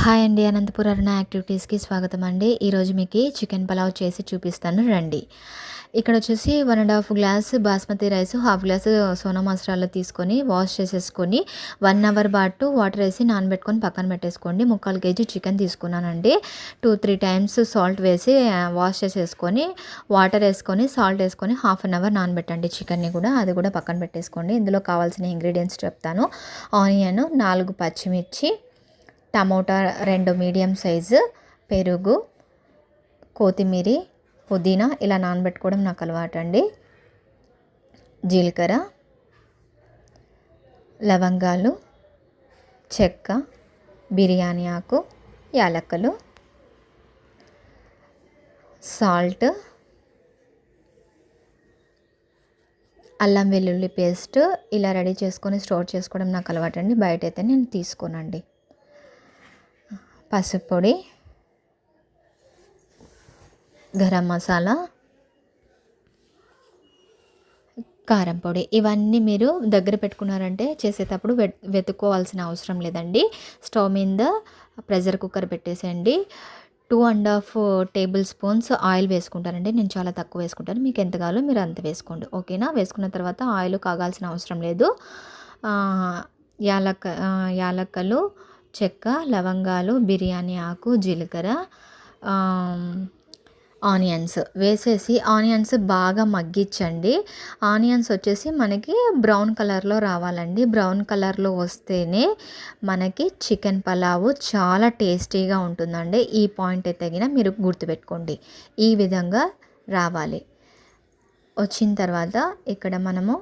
Hi అండి అనంతపుర అరుణ యాక్టివిటీస్కి స్వాగతం అండి. ఈరోజు మీకు చికెన్ పలావ్ చేసి చూపిస్తాను రండి. ఇక్కడ వచ్చేసి one and half glass basmati rice half glass Sona masala తీసుకొని వాష్ చేసేసుకొని వన్ అవర్ పాటు వాటర్ వేసి నానబెట్టుకొని పక్కన పెట్టేసుకోండి. ముక్కాలు కేజీ చికెన్ తీసుకున్నానండి. టూ త్రీ టైమ్స్ సాల్ట్ వేసి వాష్ చేసేసుకొని వాటర్ వేసుకొని సాల్ట్ వేసుకొని హాఫ్ అన్ అవర్ నానబెట్టండి చికెన్ని కూడా. అది కూడా పక్కన పెట్టేసుకోండి. ఇందులో కావాల్సిన ఇంగ్రీడియంట్స్ చెప్తాను. ఆనియన్ నాలుగు పచ్చిమిర్చి టమోటా రెండు మీడియం సైజు పెరుగు కొత్తిమీర పుదీనా ఇలా నానబెట్టుకోవడం నాకు అలవాటు అండి జీలకర్ర లవంగాలు చెక్క బిర్యానీ ఆకు యాలక్కలు సాల్ట్ అల్లం వెల్లుల్లి పేస్ట్ ఇలా రెడీ చేసుకొని స్టోర్ చేసుకోవడం నాకు అలవాటు అండి బయట అయితే నేను తీసుకోనండి. పసుపు పొడి గరం మసాలా కారం పొడి. ఇవన్నీ మీరు దగ్గర పెట్టుకున్నారంటే చేసేటప్పుడు వెతుక్కోవాల్సిన అవసరం లేదండి. స్టవ్ మీద ప్రెషర్ కుక్కర్ పెట్టేసేయండి. Two and half tablespoons oil వేసుకుంటానండి నేను చాలా తక్కువ వేసుకుంటాను. మీకు ఎంత కావాలో మీరు అంత వేసుకోండి. ఓకేనా? వేసుకున్న తర్వాత ఆయిల్ కాగాల్సిన అవసరం లేదు. యాలక్క యాలక్కలు చెక్క లవంగాలు బిర్యానీ ఆకు జీలకర్ర ఆనియన్స్ వేసేసి ఆనియన్స్ బాగా మగ్గించండి. ఆనియన్స్ వచ్చేసి మనకి బ్రౌన్ కలర్లో రావాలండి. బ్రౌన్ కలర్లో వస్తేనే మనకి చికెన్ పలావు చాలా టేస్టీగా ఉంటుందండి. ఈ పాయింట్ తగిన మీరు గుర్తుపెట్టుకోండి. ఈ విధంగా రావాలి. వచ్చిన తర్వాత ఇక్కడ మనము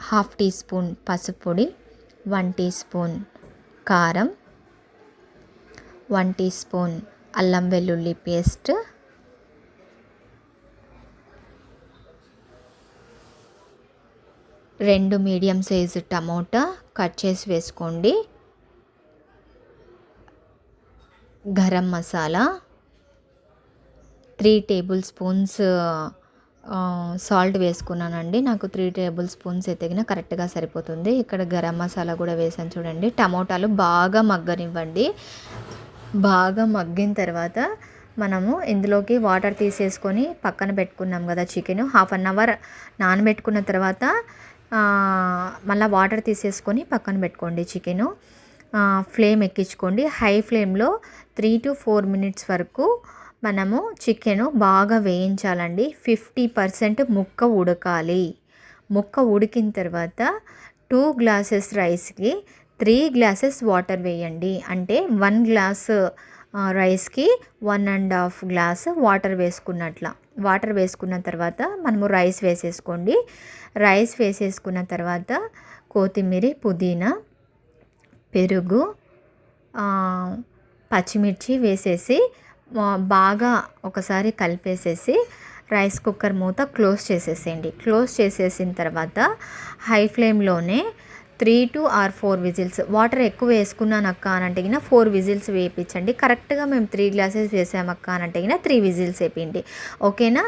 హాఫ్ టీ స్పూన్ పసుపు పొడి వన్ టీ స్పూన్ కారం వన్ టీ స్పూన్ అల్లం వెల్లుల్లి పేస్ట్ రెండు మీడియం సైజు టమోటా కట్ చేసి వేసుకోండి. Garam masala three tablespoons salt వేసుకున్నానండి. నాకు త్రీ టేబుల్ స్పూన్స్ ఎతికిన కరెక్ట్గా సరిపోతుంది. ఇక్కడ గరం మసాలా కూడా వేసాను చూడండి. టమోటాలు బాగా మగ్గనివ్వండి. బాగా మగ్గిన తర్వాత మనము ఇందులోకి వాటర్ తీసేసుకొని పక్కన పెట్టుకున్నాం కదా చికెన్. హాఫ్ అన్ అవర్ నానబెట్టుకున్న తర్వాత మళ్ళీ వాటర్ తీసేసుకొని పక్కన పెట్టుకోండి చికెను. ఫ్లేమ్ ఎక్కించుకోండి. హై ఫ్లేమ్లో త్రీ టు ఫోర్ మినిట్స్ వరకు మనము చికెను బాగా వేయించాలండి. ఫిఫ్టీ పర్సెంట్ ముక్క ఉడకాలి. ముక్క ఉడికిన తర్వాత టూ గ్లాసెస్ రైస్కి త్రీ గ్లాసెస్ వాటర్ వేయండి. అంటే వన్ గ్లాస్ రైస్కి one and half glass water వేసుకున్నట్ల. Water వేసుకున్న తర్వాత మనము రైస్ వేసేసుకోండి. రైస్ వేసేసుకున్న తర్వాత కొత్తిమీర పుదీనా పెరుగు పచ్చిమిర్చి వేసేసి బాగా ఒకసారి కలిపేసేసి రైస్ కుక్కర్ మూత క్లోజ్ చేసేసేయండి. క్లోజ్ చేసేసిన తర్వాత హై ఫ్లేమ్లోనే three to or four whistles. Water ఎక్కువ వేసుకున్నాను అక్క అని అంటే ఫోర్ విజిల్స్ వేయించండి కరెక్ట్గా మేము త్రీ గ్లాసెస్ వేసామక్క అని అంటే త్రీ విజిల్స్ వేపిండి. ఓకేనా?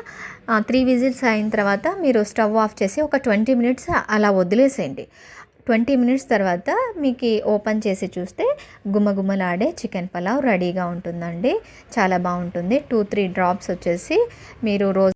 త్రీ విజిల్స్ అయిన తర్వాత మీరు స్టవ్ ఆఫ్ చేసి ఒక ట్వంటీ మినిట్స్ అలా వదిలేసేయండి. ట్వంటీ మినిట్స్ తర్వాత మీకు ఓపెన్ చేసి చూస్తే గుమ్మగుమ్మలాడే చికెన్ పలావ్ రెడీగా ఉంటుందండి. చాలా బాగుంటుంది. టూ త్రీ డ్రాప్స్ వచ్చేసి మీరు రోజు